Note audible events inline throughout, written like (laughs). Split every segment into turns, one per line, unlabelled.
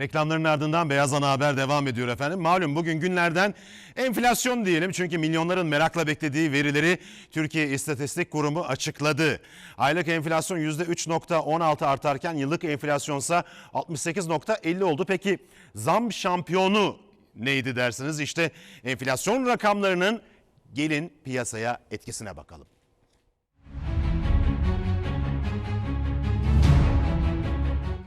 Reklamların ardından Beyaz Ana Haber devam ediyor efendim. Malum bugün günlerden enflasyon diyelim çünkü milyonların merakla beklediği verileri Türkiye İstatistik Kurumu açıkladı. Aylık enflasyon %3.16 artarken yıllık enflasyonsa 68.50 oldu. Peki zam şampiyonu neydi dersiniz? İşte enflasyon rakamlarının gelin piyasaya etkisine bakalım.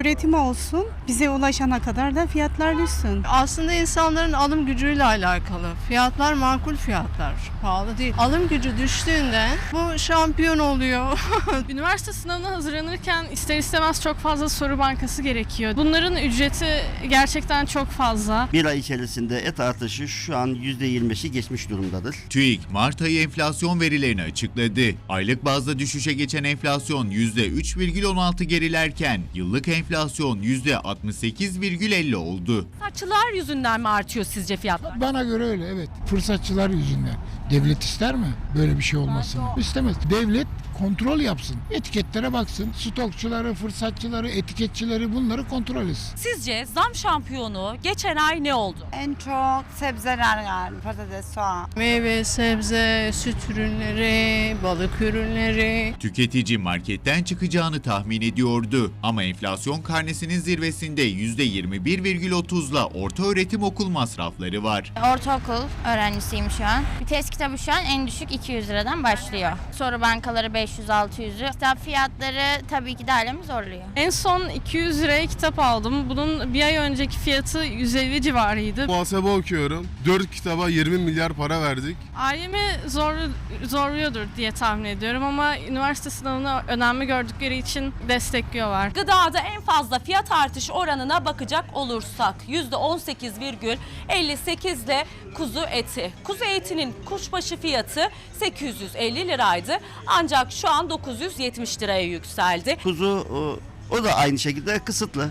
Üretim olsun, bize ulaşana kadar da fiyatlar düşsün.
Aslında insanların alım gücüyle alakalı. Fiyatlar makul fiyatlar. Pahalı değil. Alım gücü düştüğünde bu şampiyon oluyor. (laughs)
Üniversite sınavına hazırlanırken ister istemez çok fazla soru bankası gerekiyor. Bunların ücreti gerçekten çok fazla.
Bir ay içerisinde et artışı şu an %25'i geçmiş durumdadır.
TÜİK Mart ayı enflasyon verilerini açıkladı. Aylık bazda düşüşe geçen enflasyon %3,16 gerilerken yıllık enflasyon %68,50 oldu.
Fırsatçılar yüzünden mi artıyor sizce fiyatlar?
Bana göre öyle evet. Fırsatçılar yüzünden. Devlet ister mi böyle bir şey olmasını? İstemez. Devlet kontrol yapsın. Etiketlere baksın. Stokçuları, fırsatçıları, etiketçileri bunları kontrol etsin.
Sizce zam şampiyonu geçen ay ne oldu?
En çok sebzeler yani patates, soğan.
Meyve, sebze, süt ürünleri, balık ürünleri.
Tüketici marketten çıkacağını tahmin ediyordu. Ama enflasyon karnesinin zirvesinde %21,30'la orta öğretim okul masrafları var.
Ortaokul öğrencisiyim şu an. Bir test kitabı şu an en düşük 200 liradan başlıyor. Soru bankaları 500-600'ü. Kitap fiyatları tabii ki de zorluyor.
En son 200 liraya kitap aldım. Bunun bir ay önceki fiyatı 150 civarıydı.
Muhasebe okuyorum. 4 kitaba 20 milyar para verdik.
Ailemi zor, zorluyordur diye tahmin ediyorum ama üniversite sınavına önemli gördükleri için destekliyorlar.
Gıdada en fazla fiyat artış oranına bakacak olursak %18,58 ile kuzu eti. Kuzu etinin kuşbaşı fiyatı 850 liraydı ancak şu an 970 liraya yükseldi.
Kuzu o, o da aynı şekilde kısıtlı.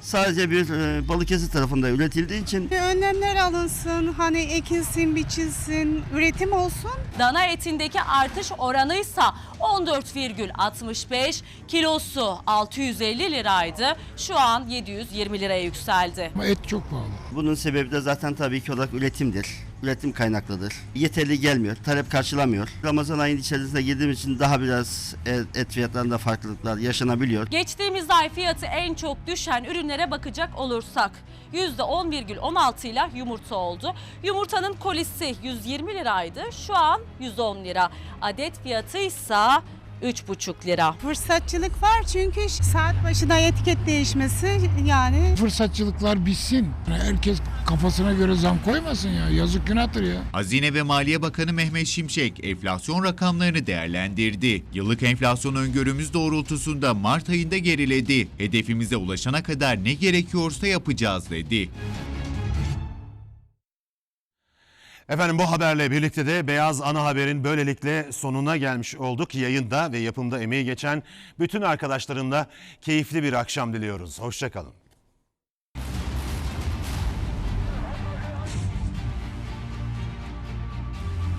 Sadece bir e, Balıkesir tarafında üretildiği için
önlemler alınsın, hani ekilsin, biçilsin, üretim olsun.
Dana etindeki artış oranıysa 14,65, kilosu 650 liraydı. Şu an 720 liraya yükseldi.
Ama et çok pahalı.
bunun sebebi de zaten tabii ki olarak üretimdir. Üretim kaynaklıdır. Yeterli gelmiyor, talep karşılamıyor. Ramazan ayının içerisinde girdiğimiz için daha biraz et, fiyatlarında farklılıklar yaşanabiliyor.
Geçtiğimiz ay fiyatı en çok düşen ürünlere bakacak olursak %11,16 ile yumurta oldu. Yumurtanın kolisi 120 liraydı. Şu an 110 lira. Adet fiyatı ise 3,5 lira.
Fırsatçılık var çünkü saat başına etiket değişmesi yani
Fırsatçılıklar bitsin. Herkes kafasına göre zam koymasın ya. Yazık günahtır ya.
Hazine ve Maliye Bakanı Mehmet Şimşek enflasyon rakamlarını değerlendirdi. Yıllık enflasyon öngörümüz doğrultusunda Mart ayında geriledi. Hedefimize ulaşana kadar ne gerekiyorsa yapacağız dedi.
Efendim bu haberle birlikte de Beyaz Ana Haber'in böylelikle sonuna gelmiş olduk. Yayında ve yapımda emeği geçen bütün arkadaşlarımla keyifli bir akşam diliyoruz. Hoşçakalın.